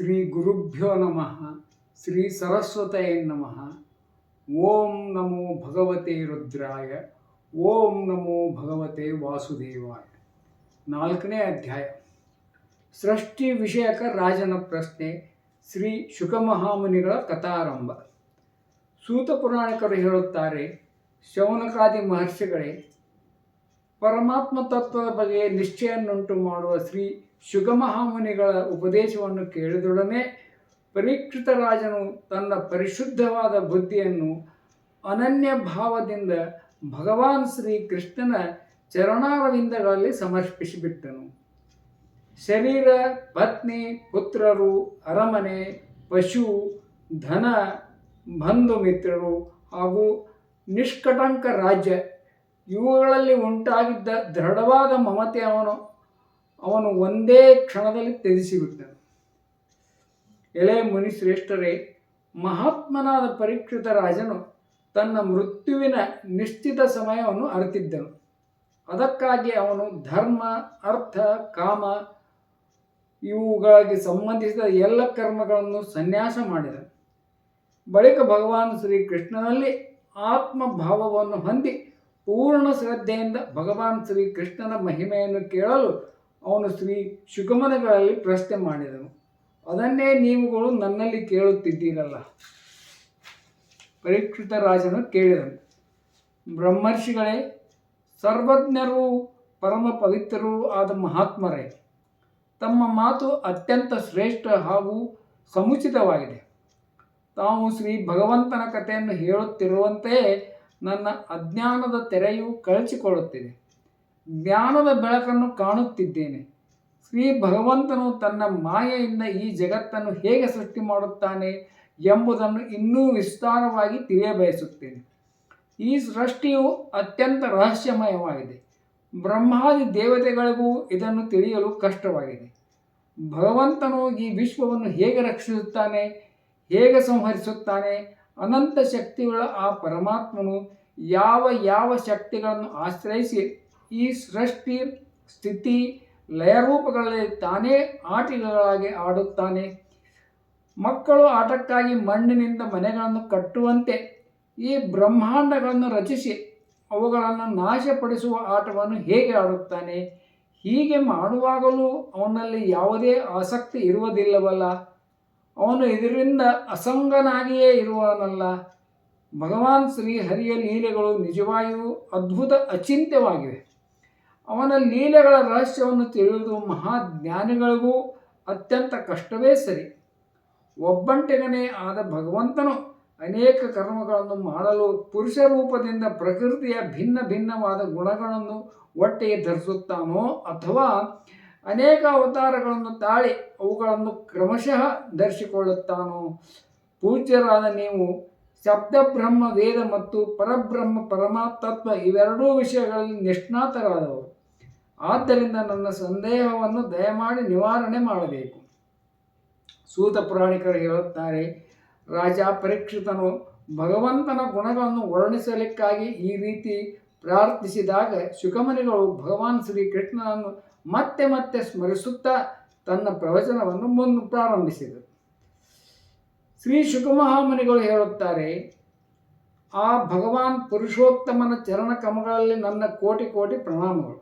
ಶ್ರೀ ಗುರುಭ್ಯೋ ನಮಃ, ಶ್ರೀ ಸರಸ್ವತಯೇ ನಮಃ. ಓಂ ನಮೋ ಭಗವತೆ ರುದ್ರಾಯ, ಓಂ ನಮೋ ಭಗವತೆ ವಾಸುದೇವಾಯ. ನಾಲ್ಕನೇ ಅಧ್ಯಾಯ. ಸೃಷ್ಟಿ ವಿಷಯಕ ರಾಜನ ಪ್ರಶ್ನೆ, ಶ್ರೀ ಶುಕಮಹಾಮುನಿಗಳ ಕಥಾರಂಭ. ಸೂತ ಪುರಾಣಿಕರು ಹೇಳುತ್ತಾರೆ, ಶೌನಕಾದಿ ಮಹರ್ಷಿಗಳೇ, ಪರಮಾತ್ಮ ತತ್ವದ ಬಗ್ಗೆ ನಿಶ್ಚಯನ್ನುಂಟು ಮಾಡುವ ಶ್ರೀ ಶುಗಮಹಾಮುನಿಗಳ ಉಪದೇಶವನ್ನು ಕೇಳಿದೊಡನೆ ಪರೀಕ್ಷಿತ ರಾಜನು ತನ್ನ ಪರಿಶುದ್ಧವಾದ ಬುದ್ಧಿಯನ್ನು ಅನನ್ಯ ಭಾವದಿಂದ ಭಗವಾನ್ ಶ್ರೀ ಕೃಷ್ಣನ ಚರಣಾರವಿಂದಗಳಲ್ಲಿ ಸಮರ್ಪಿಸಿಬಿಟ್ಟನು. ಶರೀರ, ಪತ್ನಿ, ಪುತ್ರರು, ಅರಮನೆ, ಪಶು, ಧನ, ಬಂಧು ಮಿತ್ರರು ಹಾಗೂ ನಿಷ್ಕಟಂಕ ರಾಜ್ಯ ಇವುಗಳಲ್ಲಿ ಉಂಟಾಗಿದ್ದ ದೃಢವಾದ ಮಮತೆ ಅವನು ಅವನು ಒಂದೇ ಕ್ಷಣದಲ್ಲಿ ತ್ಯಜಿಸಿಬಿಟ್ಟನು. ಎಳೆ ಮುನಿಶ್ರೇಷ್ಠರೇ, ಮಹಾತ್ಮನಾದ ಪರೀಕ್ಷಿತ ರಾಜನು ತನ್ನ ಮೃತ್ಯುವಿನ ನಿಶ್ಚಿತ ಸಮಯವನ್ನು ಅರಿತಿದ್ದನು. ಅದಕ್ಕಾಗಿ ಅವನು ಧರ್ಮ, ಅರ್ಥ, ಕಾಮ ಇವುಗಳಿಗೆ ಸಂಬಂಧಿಸಿದ ಎಲ್ಲ ಕರ್ಮಗಳನ್ನು ಸನ್ಯಾಸ ಮಾಡಿದ ಬಳಿಕ ಭಗವಾನ್ ಶ್ರೀಕೃಷ್ಣನಲ್ಲಿ ಆತ್ಮಭಾವವನ್ನು ಹೊಂದಿ ಪೂರ್ಣ ಶ್ರದ್ಧೆಯಿಂದ ಭಗವಾನ್ ಶ್ರೀಕೃಷ್ಣನ ಮಹಿಮೆಯನ್ನು ಕೇಳಲು ಅವನು ಶ್ರೀ ಶುಕಮನಗಳಲ್ಲಿ ಪ್ರಶ್ನೆ ಮಾಡಿದನು. ಅದನ್ನೇ ನೀವುಗಳು ನನ್ನಲ್ಲಿ ಕೇಳುತ್ತಿದ್ದೀರಲ್ಲ? ಪರೀಕ್ಷಿತ ರಾಜನು ಕೇಳಿದನು. ಬ್ರಹ್ಮರ್ಷಿಗಳೇ, ಸರ್ವಜ್ಞರೂ ಪರಮ ಪವಿತ್ರರೂ ಆದ ಮಹಾತ್ಮರೇ, ತಮ್ಮ ಮಾತು ಅತ್ಯಂತ ಶ್ರೇಷ್ಠ ಹಾಗೂ ಸಮುಚಿತವಾಗಿದೆ. ತಾವು ಶ್ರೀ ಭಗವಂತನ ಕಥೆಯನ್ನು ಹೇಳುತ್ತಿರುವಂತೆಯೇ ನನ್ನ ಅಜ್ಞಾನದ ತೆರೆಯು ಕಳಚಿಕೊಳ್ಳುತ್ತಿದೆ. ಜ್ಞಾನದ ಬೆಳಕನ್ನು ಕಾಣುತ್ತಿದ್ದೇನೆ. ಶ್ರೀ ಭಗವಂತನು ತನ್ನ ಮಾಯೆಯಿಂದ ಈ ಜಗತ್ತನ್ನು ಹೇಗೆ ಸೃಷ್ಟಿ ಮಾಡುತ್ತಾನೆ ಎಂಬುದನ್ನು ಇನ್ನೂ ವಿಸ್ತಾರವಾಗಿ ತಿಳಿಯಬಯಸುತ್ತೇನೆ. ಈ ಸೃಷ್ಟಿಯು ಅತ್ಯಂತ ರಹಸ್ಯಮಯವಾಗಿದೆ. ಬ್ರಹ್ಮಾದಿ ದೇವತೆಗಳಿಗೂ ಇದನ್ನು ತಿಳಿಯಲು ಕಷ್ಟವಾಗಿದೆ. ಭಗವಂತನು ಈ ವಿಶ್ವವನ್ನು ಹೇಗೆ ರಕ್ಷಿಸುತ್ತಾನೆ, ಹೇಗೆ ಸಂಹರಿಸುತ್ತಾನೆ, ಅನಂತ ಶಕ್ತಿಗಳ ಆ ಪರಮಾತ್ಮನು ಯಾವ ಯಾವ ಶಕ್ತಿಗಳನ್ನು ಆಶ್ರಯಿಸಿ ಈ ಸೃಷ್ಟಿ, ಸ್ಥಿತಿ, ಲಯರೂಪಗಳಲ್ಲಿ ತಾನೇ ಆಟಿಗಳಾಗಿ ಆಡುತ್ತಾನೆ. ಮಕ್ಕಳು ಆಟಕ್ಕಾಗಿ ಮಣ್ಣಿನಿಂದ ಮನೆಗಳನ್ನು ಕಟ್ಟುವಂತೆ, ಈ ಬ್ರಹ್ಮಾಂಡಗಳನ್ನು ರಚಿಸಿ, ಅವುಗಳನ್ನು ನಾಶಪಡಿಸುವ ಆಟವನ್ನು ಹೇಗೆ ಆಡುತ್ತಾನೆ? ಹೀಗೆ ಮಾಡುವಾಗಲೂ ಅವನಲ್ಲಿ ಯಾವುದೇ ಆಸಕ್ತಿ ಇರುವುದಿಲ್ಲವಲ್ಲ. ಅವನು ಇದರಿಂದ ಅಸಂಗನಾಗಿಯೇ ಇರುವನಲ್ಲ ಭಗವಾನ್ ಶ್ರೀ ಹರಿಯ ಲೀಲೆಗಳು ನಿಜವಾಗಿಯೂ ಅದ್ಭುತ ಅಚಿಂತ್ಯವಾಗಿವೆ. ಅವನ ಲೀಲೆಗಳ ರಹಸ್ಯವನ್ನು ತಿಳಿಯುವುದು ಮಹಾಜ್ಞಾನಿಗಳಿಗೂ ಅತ್ಯಂತ ಕಷ್ಟವೇ ಸರಿ. ಒಬ್ಬಂಟಿಗನೇ ಆದ ಭಗವಂತನು ಅನೇಕ ಕರ್ಮಗಳನ್ನು ಮಾಡಲು ಪುರುಷ ರೂಪದಿಂದ ಪ್ರಕೃತಿಯ ಭಿನ್ನ ಭಿನ್ನವಾದ ಗುಣಗಳನ್ನು ಒಟ್ಟಿಗೆ ಧರಿಸುತ್ತಾನೋ ಅಥವಾ ಅನೇಕ ಅವತಾರಗಳನ್ನು ತಾಳಿ ಅವುಗಳನ್ನು ಕ್ರಮಶಃ ಧರಿಸಿಕೊಳ್ಳುತ್ತಾನೋ? ಪೂಜ್ಯರಾದ ನೀವು ಶಬ್ದಬ್ರಹ್ಮ ವೇದ ಮತ್ತು ಪರಬ್ರಹ್ಮ ಪರಮಾತತ್ವ ಇವೆರಡೂ ವಿಷಯಗಳಲ್ಲಿ ನಿಷ್ಣಾತರಾದವರು. ಆದ್ದರಿಂದ ನನ್ನ ಸಂದೇಹವನ್ನು ದಯಮಾಡಿ ನಿವಾರಣೆ ಮಾಡಬೇಕು. ಸೂತ ಪುರಾಣಿಕರು ಹೇಳುತ್ತಾರೆ, ರಾಜ ಪರೀಕ್ಷಿತನು ಭಗವಂತನ ಗುಣಗಳನ್ನು ವರ್ಣಿಸಲಿಕ್ಕಾಗಿ ಈ ರೀತಿ ಪ್ರಾರ್ಥಿಸಿದಾಗ ಶುಕಮನಿಗಳು ಭಗವಾನ್ ಶ್ರೀ ಕೃಷ್ಣನನ್ನು ಮತ್ತೆ ಮತ್ತೆ ಸ್ಮರಿಸುತ್ತಾ ತನ್ನ ಪ್ರವಚನವನ್ನು ಮುಂದೆ ಪ್ರಾರಂಭಿಸಿದರು. ಶ್ರೀ ಶುಕಮಹಾಮುನಿಗಳು ಹೇಳುತ್ತಾರೆ, ಆ ಭಗವಾನ್ ಪುರುಷೋತ್ತಮನ ಚರಣ ಕಮಗಳಲ್ಲಿ ನನ್ನ ಕೋಟಿ ಕೋಟಿ ಪ್ರಣಾಮಗಳು.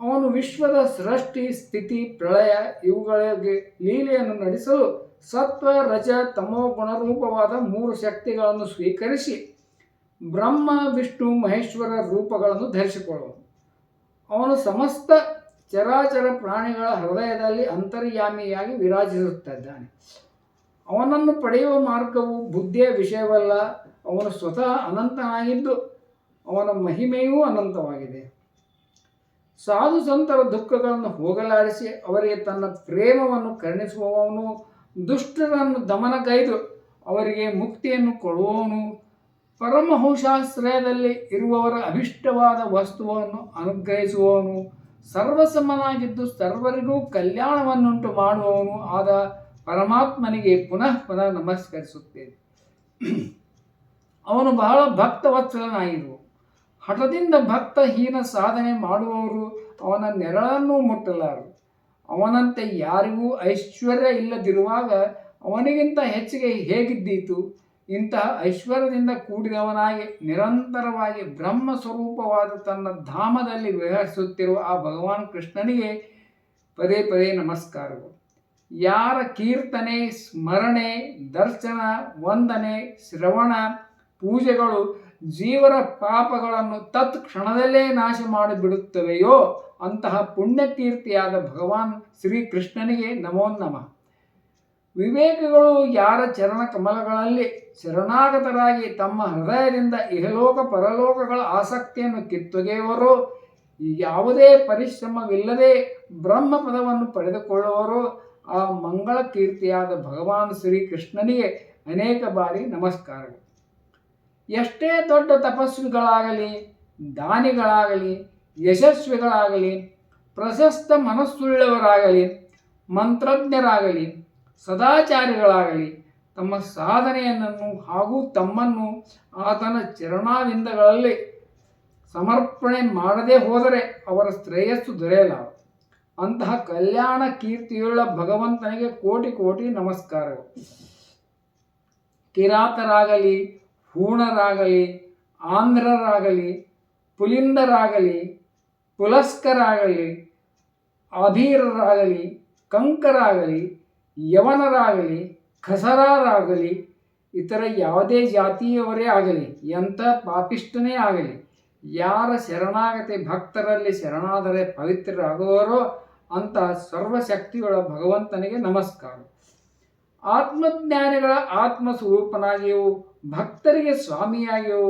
ಅವನು ವಿಶ್ವದ ಸೃಷ್ಟಿ, ಸ್ಥಿತಿ, ಪ್ರಳಯ ಇವುಗಳಿಗೆ ಲೀಲೆಯನ್ನು ನಡೆಸಲು ಸತ್ವ, ರಜ, ತಮೋ ಗುಣರೂಪವಾದ ಮೂರು ಶಕ್ತಿಗಳನ್ನು ಸ್ವೀಕರಿಸಿ ಬ್ರಹ್ಮ, ವಿಷ್ಣು, ಮಹೇಶ್ವರ ರೂಪಗಳನ್ನು ಧರಿಸಿಕೊಳ್ಳುವನು. ಅವನು ಸಮಸ್ತ ಚರಾಚರ ಪ್ರಾಣಿಗಳ ಹೃದಯದಲ್ಲಿ ಅಂತರ್ಯಾಮಿಯಾಗಿ ವಿರಾಜಿಸುತ್ತಿದ್ದಾನೆ. ಅವನನ್ನು ಪಡೆಯುವ ಮಾರ್ಗವು ಬುದ್ಧಿಯ ವಿಷಯವಲ್ಲ, ಅವನು ಸ್ವತಃ ಅನಂತನಾಗಿದ್ದು ಅವನ ಮಹಿಮೆಯೂ ಅನಂತವಾಗಿದೆ. ಸಾಧು ಸಂತರ ದುಃಖಗಳನ್ನು ಹೋಗಲಾಡಿಸಿ ಅವರಿಗೆ ತನ್ನ ಪ್ರೇಮವನ್ನು ಕರುಣಿಸುವವನು, ದುಷ್ಟರನ್ನು ದಮನಗೈದು ಅವರಿಗೆ ಮುಕ್ತಿಯನ್ನು ಕೊಡುವವನು. ಪರಮಹಂಸಾಶ್ರಯದಲ್ಲಿ ಇರುವವರ ಅಭಿಷ್ಟವಾದ ವಸ್ತುವನ್ನು ಅನುಗ್ರಹಿಸುವವನು. ಸರ್ವಸಮನಾಗಿದ್ದು ಸರ್ವರಿಗೂ ಕಲ್ಯಾಣವನ್ನುಂಟು ಮಾಡುವವನು. ಆದ ಪರಮಾತ್ಮನಿಗೆ ಪುನಃ ಪುನಃ ನಮಸ್ಕರಿಸುತ್ತೇನೆ. ಅವನು ಬಹಳ ಭಕ್ತವತ್ಸಲನಾಗಿರು ಹಠದಿಂದ ಭಕ್ತಹೀನ ಸಾಧನೆ ಮಾಡುವವರು ಅವನ ನೆರಳನ್ನು ಮುಟ್ಟಲಾರರು. ಅವನಂತೆ ಯಾರಿಗೂ ಐಶ್ವರ್ಯ ಇಲ್ಲದಿರುವಾಗ ಅವನಿಗಿಂತ ಹೆಚ್ಚಿಗೆ ಹೇಗಿದ್ದೀತು? ಇಂತಹ ಐಶ್ವರ್ಯದಿಂದ ಕೂಡಿದವನಾಗಿ ನಿರಂತರವಾಗಿ ಬ್ರಹ್ಮ ಸ್ವರೂಪವಾದ ತನ್ನ ಧಾಮದಲ್ಲಿ ವಿಹರಿಸುತ್ತಿರುವ ಆ ಭಗವಾನ್ ಕೃಷ್ಣನಿಗೆ ಪದೇ ಪದೇ ನಮಸ್ಕಾರಗಳು. ಯಾರ ಕೀರ್ತನೆ, ಸ್ಮರಣೆ, ದರ್ಶನ, ವಂದನೆ, ಶ್ರವಣ, ಪೂಜೆಗಳು ಜೀವರ ಪಾಪಗಳನ್ನು ತತ್ ಕ್ಷಣದಲ್ಲೇ ನಾಶ ಮಾಡಿಬಿಡುತ್ತವೆಯೋ ಅಂತಹ ಪುಣ್ಯಕೀರ್ತಿಯಾದ ಭಗವಾನ್ ಶ್ರೀಕೃಷ್ಣನಿಗೆ ನಮೋ ನಮ. ವಿವೇಕಗಳು ಯಾರ ಚರಣ ಕಮಲಗಳಲ್ಲಿ ಶರಣಾಗತರಾಗಿ ತಮ್ಮ ಹೃದಯದಿಂದ ಇಹಲೋಕ ಪರಲೋಕಗಳ ಆಸಕ್ತಿಯನ್ನು ಕಿತ್ತೊಗೆಯುವರು ಯಾವುದೇ ಪರಿಶ್ರಮವಿಲ್ಲದೆ ಬ್ರಹ್ಮ ಪದವನ್ನು ಪಡೆದುಕೊಳ್ಳುವರೋ, ಆ ಮಂಗಳ ಕೀರ್ತಿಯಾದ ಭಗವಾನ್ ಶ್ರೀಕೃಷ್ಣನಿಗೆ ಅನೇಕ ಬಾರಿ ನಮಸ್ಕಾರಗಳು. ಎಷ್ಟೇ ದೊಡ್ಡ ತಪಸ್ವಿಗಳಾಗಲಿ, ದಾನಿಗಳಾಗಲಿ, ಯಶಸ್ವಿಗಳಾಗಲಿ, ಪ್ರಶಸ್ತ ಮನಸ್ಸುಳ್ಳವರಾಗಲಿ, ಮಂತ್ರಜ್ಞರಾಗಲಿ, ಸದಾಚಾರಿಗಳಾಗಲಿ, ತಮ್ಮ ಸಾಧನೆಯನ್ನು ಹಾಗೂ ತಮ್ಮನ್ನು ಆತನ ಚರಣಾವಿಂದಗಳಲ್ಲಿ ಸಮರ್ಪಣೆ ಮಾಡದೇ ಹೋದರೆ ಅವರ ಶ್ರೇಯಸ್ಸು ದೊರೆಯಲಾರ. ಅಂತಹ ಕಲ್ಯಾಣ ಕೀರ್ತಿಯುಳ್ಳ ಭಗವಂತನಿಗೆ ಕೋಟಿ ಕೋಟಿ ನಮಸ್ಕಾರಗಳು. ಕಿರಾತರಾಗಲಿ ಹೂಣರಾಗಲಿ ಆಂಧ್ರರಾಗಲಿ, ಪುಲಿಂದರಾಗಲಿ, ಪುಲಸ್ಕರಾಗಲಿ, ಅಧೀರರಾಗಲಿ, ಕಂಕರಾಗಲಿ, ಯವನರಾಗಲಿ, ಖಸರಾರಾಗಲಿ, ಇತರ ಯಾವುದೇ ಜಾತಿಯವರೇ ಆಗಲಿ, ಎಂಥ ಪಾಪಿಷ್ಟನೇ ಆಗಲಿ, ಯಾರ ಶರಣಾಗತಿ ಭಕ್ತರಲ್ಲಿ ಶರಣಾದರೆ ಪವಿತ್ರರಾಗುವರೋ ಅಂತಹ ಸರ್ವಶಕ್ತಿಗಳ ಭಗವಂತನಿಗೆ ನಮಸ್ಕಾರ. ಆತ್ಮಜ್ಞಾನಿಗಳ ಆತ್ಮ ಸ್ವರೂಪನಾಗಿಯೂ ಭಕ್ತರಿಗೆ ಸ್ವಾಮಿಯಾಗಿಯೋ,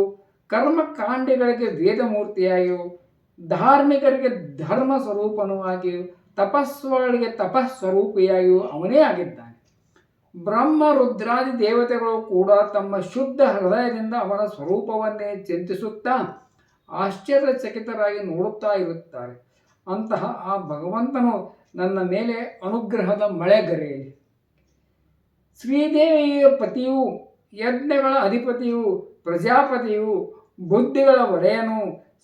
ಕರ್ಮಕಾಂಡಗಳಿಗೆ ವೇದಮೂರ್ತಿಯಾಗಿಯೋ, ಧಾರ್ಮಿಕರಿಗೆ ಧರ್ಮ ಸ್ವರೂಪನೂ ಆಗಿಯೋ ತಪಸ್ಸುಗಳಿಗೆ ತಪಸ್ವರೂಪಿಯಾಗಿಯೂ ಅವನೇ ಆಗಿದ್ದಾನೆ. ಬ್ರಹ್ಮ, ರುದ್ರಾದಿ ದೇವತೆಗಳು ಕೂಡ ತಮ್ಮ ಶುದ್ಧ ಹೃದಯದಿಂದ ಅವನ ಸ್ವರೂಪವನ್ನೇ ಚಿಂತಿಸುತ್ತಾ ಆಶ್ಚರ್ಯಚಕಿತರಾಗಿ ನೋಡುತ್ತಾ ಇರುತ್ತಾರೆ. ಅಂತಹ ಆ ಭಗವಂತನು ನನ್ನ ಮೇಲೆ ಅನುಗ್ರಹದ ಮಳೆಗರೆಯಲಿ ಶ್ರೀದೇವಿಯ ಪತಿಯು, ಯಜ್ಞಗಳ ಅಧಿಪತಿಯು, ಪ್ರಜಾಪತಿಯು, ಬುದ್ಧಿಗಳ ಒಡೆಯನು,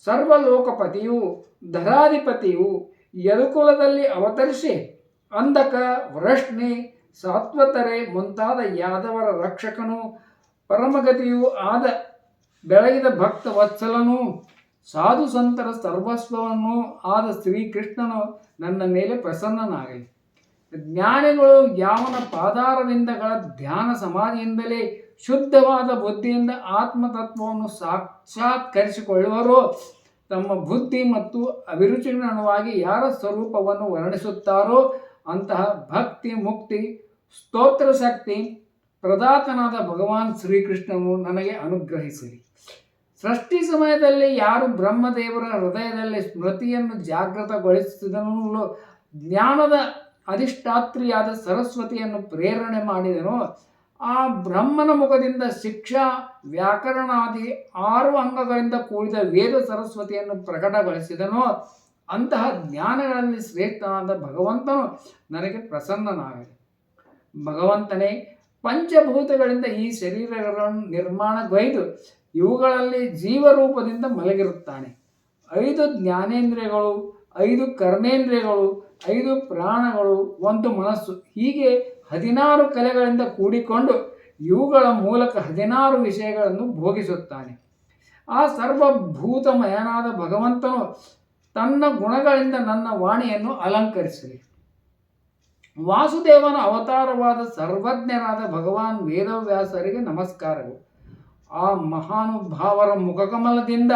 ಸರ್ವಲೋಕಪತಿಯು, ಧರಾಧಿಪತಿಯು, ಯದುಕುಲದಲ್ಲಿ ಅವತರಿಸಿ, ಅಂಧಕ, ವೃಷ್ಣಿ, ಸಾತ್ವತರೆ ಮುಂತಾದ ಯಾದವರ ರಕ್ಷಕನು, ಪರಮಗತಿಯೂ ಆದ ಬೆಳಗಿದ ಭಕ್ತ ವತ್ಸಲನು ಸಾಧು ಸಂತರ ಸರ್ವಸ್ವವನ್ನು ಆದ ಶ್ರೀಕೃಷ್ಣನು ನನ್ನ ಮೇಲೆ ಪ್ರಸನ್ನನಾಗಲಿ. ಜ್ಞಾನಿಗಳು ಯಾವನ ಪಾದಾರವಿಂದಗಳ ಧ್ಯಾನ ಸಮಾಧಿಯಿಂದಲೇ ಶುದ್ಧವಾದ ಬುದ್ಧಿಯಿಂದ ಆತ್ಮತತ್ವವನ್ನು ಸಾಕ್ಷಾತ್ಕರಿಸಿಕೊಳ್ಳುವರೋ, ತಮ್ಮ ಬುದ್ಧಿ ಮತ್ತು ಅಭಿರುಚಿಗನುವಾಗಿ ಯಾರ ಸ್ವರೂಪವನ್ನು ವರ್ಣಿಸುತ್ತಾರೋ, ಅಂತಹ ಭಕ್ತಿ, ಮುಕ್ತಿ, ಸ್ತೋತ್ರ ಶಕ್ತಿ ಪ್ರದಾತನಾದ ಭಗವಾನ್ ಶ್ರೀಕೃಷ್ಣನು ನನಗೆ ಅನುಗ್ರಹಿಸಲಿ ಸೃಷ್ಟಿ ಸಮಯದಲ್ಲಿ ಯಾರು ಬ್ರಹ್ಮದೇವರ ಹೃದಯದಲ್ಲಿ ಸ್ಮೃತಿಯನ್ನು ಜಾಗೃತಗೊಳಿಸಿದನು, ಜ್ಞಾನದ ಅಧಿಷ್ಠಾತ್ರಿಯಾದ ಸರಸ್ವತಿಯನ್ನು ಪ್ರೇರಣೆ ಮಾಡಿದನೋ. ಆ ಬ್ರಹ್ಮನ ಮುಖದಿಂದ ಶಿಕ್ಷಾ, ವ್ಯಾಕರಣಾದಿ ಆರು ಅಂಗಗಳಿಂದ ಕೂಡಿದ ವೇದ ಸರಸ್ವತಿಯನ್ನು ಪ್ರಕಟಗೊಳಿಸಿದನೋ. ಅಂತಹ ಜ್ಞಾನಗಳಲ್ಲಿ ಶ್ರೇಷ್ಠನಾದ ಭಗವಂತನು ನನಗೆ ಪ್ರಸನ್ನನಾಗಲಿ. ಭಗವಂತನೇ, ಪಂಚಭೂತಗಳಿಂದ ಈ ಶರೀರಗಳನ್ನು ನಿರ್ಮಾಣಗೈದು ಇವುಗಳಲ್ಲಿ ಜೀವರೂಪದಿಂದ ಮಲಗಿರುತ್ತಾನೆ. ಐದು ಜ್ಞಾನೇಂದ್ರಿಯಗಳು ಐದು ಕರ್ಮೇಂದ್ರಿಯಗಳು, ಐದು ಪ್ರಾಣಗಳು, ಒಂದು ಮನಸ್ಸು. ಹೀಗೆ ಹದಿನಾರು ಕಲೆಗಳಿಂದ ಕೂಡಿಕೊಂಡು ಇವುಗಳ ಮೂಲಕ ಹದಿನಾರು ವಿಷಯಗಳನ್ನು ಭೋಗಿಸುತ್ತಾನೆ. ಆ ಸರ್ವಭೂತಮಯನಾದ ಭಗವಂತನು ತನ್ನ ಗುಣಗಳಿಂದ ನನ್ನ ವಾಣಿಯನ್ನು ಅಲಂಕರಿಸಲಿ. ವಾಸುದೇವನ ಅವತಾರವಾದ ಸರ್ವಜ್ಞರಾದ ಭಗವಾನ್ ವೇದವ್ಯಾಸರಿಗೆ ನಮಸ್ಕಾರಗಳು. ಆ ಮಹಾನುಭಾವರ ಮುಖಕಮಲದಿಂದ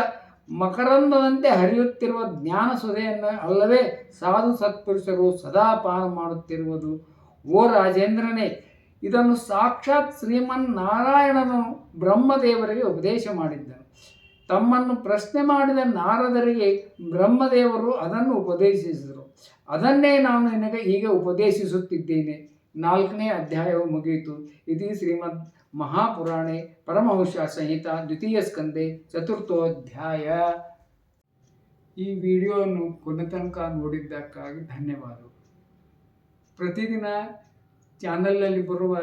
ಮಕರಂದದಂತೆ ಹರಿಯುತ್ತಿರುವ ಜ್ಞಾನ ಸೊದೆಯನ್ನು ಅಲ್ಲವೇ ಸಾಧು ಸತ್ಪುರುಷರು ಸದಾ ಪಾನ ಮಾಡುತ್ತಿರುವುದು. ಓ ರಾಜೇಂದ್ರನೇ, ಇದನ್ನು ಸಾಕ್ಷಾತ್ ಶ್ರೀಮನ್ ನಾರಾಯಣನು ಬ್ರಹ್ಮದೇವರಿಗೆ ಉಪದೇಶ ಮಾಡಿದ್ದನು. ತಮ್ಮನ್ನು ಪ್ರಶ್ನೆ ಮಾಡಿದ ನಾರದರಿಗೆ ಬ್ರಹ್ಮದೇವರು ಅದನ್ನು ಉಪದೇಶಿಸಿದರು. ಅದನ್ನೇ ನಾನು ನಿನಗೆ ಈಗ ಉಪದೇಶಿಸುತ್ತಿದ್ದೇನೆ. ನಾಲ್ಕನೇ ಅಧ್ಯಾಯವು ಮುಗಿಯಿತು. ಇದು ಶ್ರೀಮದ್ ಮಹಾಪುರಾಣೆ ಪರಮಹಂಶ ಸಂಹಿತ ದ್ವಿತೀಯ ಸ್ಕಂದೆ ಚತುರ್ಥೋಧ್ಯಾಯ. ಈ ವಿಡಿಯೋವನ್ನು ಕೊನೆ ತನಕ ನೋಡಿದ್ದಕ್ಕಾಗಿ ಧನ್ಯವಾದಗಳು. ಪ್ರತಿದಿನ ಚಾನಲ್ನಲ್ಲಿ ಬರುವ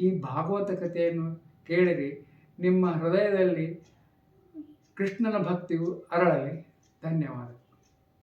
ಈ ಭಾಗವತ ಕಥೆಯನ್ನು ಕೇಳಿರಿ. ನಿಮ್ಮ ಹೃದಯದಲ್ಲಿ ಕೃಷ್ಣನ ಭಕ್ತಿಯು ಅರಳಲಿ. ಧನ್ಯವಾದ